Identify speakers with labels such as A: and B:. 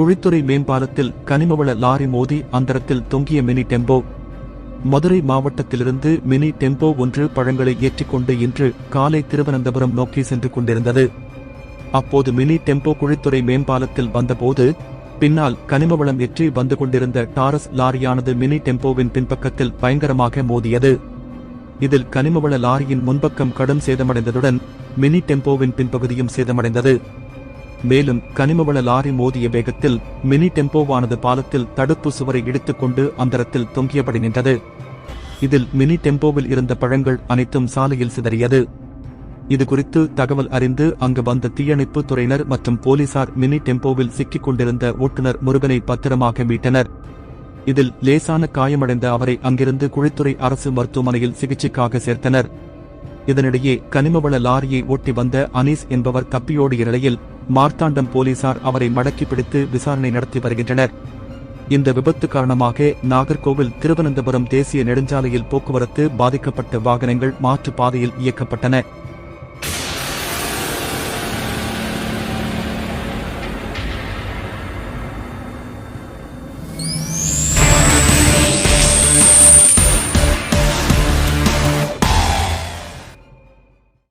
A: Kuzhithurai மேம்பாலத்தில் கனிமவள lorry மோதி அந்தரத்தில் தொங்கிய mini tempo. Madurai மாவட்டத்திலிருந்து மினி டெம்போ ஒன்று பழங்களை ஏற்றிக்கொண்டு இன்று காலை திருவனந்தபுரம் நோக்கி சென்று கொண்டிருந்தது. அப்போது மினி டெம்போ குழித்துறை மேம்பாலத்தில் வந்தபோது பின்னால் கனிமவளம் ஏற்றி வந்து கொண்டிருந்த டாரஸ் லாரியானது மினி டெம்போவின் பின்பக்கத்தில் பயங்கரமாக மோதியது. இதில் கனிமவள லாரியின் முன்பக்கம் கடும் சேதமடைந்ததுடன் மினி டெம்போவின் பின்பகுதியும் சேதமடைந்தது. மேலும் கனிமவள லாரி மோதிய வேகத்தில் மினி டெம்போவானது பாலத்தில் தடுப்பு சுவரை இடித்துக்கொண்டு அந்தரத்தில் தொங்கியபடி நின்றது. இதில் மினி டெம்போவில் இருந்த பழங்கள் அனைத்தும் சாலையில் சிதறியது. இது குறித்து தகவல் அறிந்து அங்கு வந்த தீயணைப்பு துறையினர் மற்றும் போலீசார் மினி டெம்போவில் சிக்கிக் கொண்டிருந்த ஓட்டுநர் முருகனை பத்திரமாக மீட்டனர். இதில் லேசான காயமடைந்த அவரை அங்கிருந்து குழித்துறை அரசு மருத்துவமனையில் சிகிச்சைக்காக சேர்த்தனர். இதனிடையே கனிமவள லாரியை ஓட்டி வந்த அனீஸ் என்பவர் தப்பியோடிய நிலையில் மார்த்தாண்டம் போலீசார் அவரை மடக்கி பிடித்து விசாரணை நடத்தி வருகின்றனர். இந்த விபத்து காரணமாக நாகர்கோவில் திருவனந்தபுரம் தேசிய நெடுஞ்சாலையில் போக்குவரத்து பாதிக்கப்பட்ட வாகனங்கள் மாற்று பாதையில் இயக்கப்பட்டன.